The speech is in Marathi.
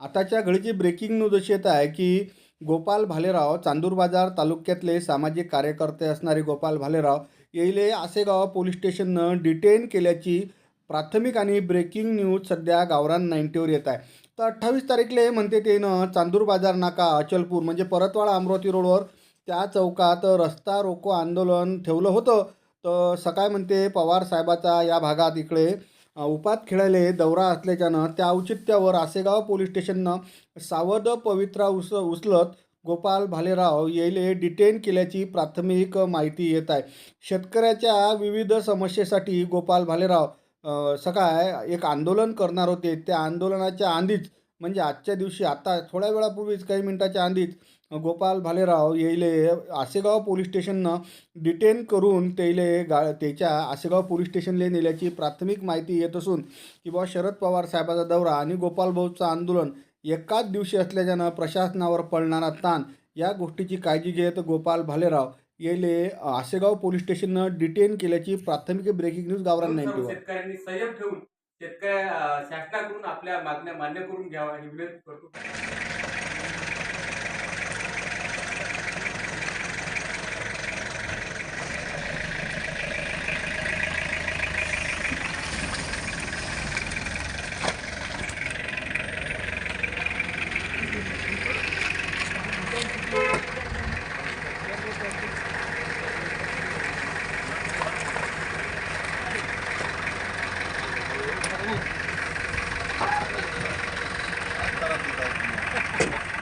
आताच्या घडीची ब्रेकिंग न्यूज अशी येत आहे की गोपाल भालेराव चांदूर बाजार तालुक्यातले सामाजिक कार्यकर्ते असणारे गोपाल भालेराव येईले आसेगाव पोलीस स्टेशननं डिटेन केल्याची प्राथमिक आणि ब्रेकिंग न्यूज सध्या गावरान नाईन्टीवर येत आहे. तर अठ्ठावीस तारीखले म्हणते तेनं चांदूर बाजार नाका अचलपूर म्हणजे परतवाडा अमरावती रोडवर त्या चौकात रस्ता रोको आंदोलन ठेवलं होतं. तर सकाळ म्हणते पवार साहेबाचा या भागात इकडे उपात खेळले दौरा असल्याच्यानं त्या औचित्यावर आसेगाव पोलीस स्टेशननं सावध पवित्रा उस उचलत गोपाल भालेराव येले डिटेन केल्याची प्राथमिक माहिती येत आहे. शेतकऱ्याच्या विविध समस्येसाठी गोपाल भालेराव सकाळ एक आंदोलन करणार होते. त्या आंदोलनाच्या आधीच म्हणजे आजच्या दिवशी आता थोड्या वेळापूर्वीच काही मिनिटाच्या आधीच गोपाल भालेराव येईले आसेगाव पोलीस स्टेशननं डिटेन करून त्याले गा त्याच्या आसेगाव पोलीस स्टेशनला नेल्याची प्राथमिक माहिती येत असून की बुवा शरद पवार साहेबाचा दौरा आणि गोपाल भाऊचं आंदोलन एकाच दिवशी असल्याच्यानं प्रशासनावर पडणारा ताण या गोष्टीची काळजी घेत गोपाल भालेराव येले आसेगाव पोलीस स्टेशननं डिटेन केल्याची प्राथमिक ब्रेकिंग न्यूज गावरान शेतकऱ्यांनी संयम ठेवून शेतकऱ्या शासनाकडून आपल्या मागण्या मान्य करून घ्यावा ही विनंती करतो.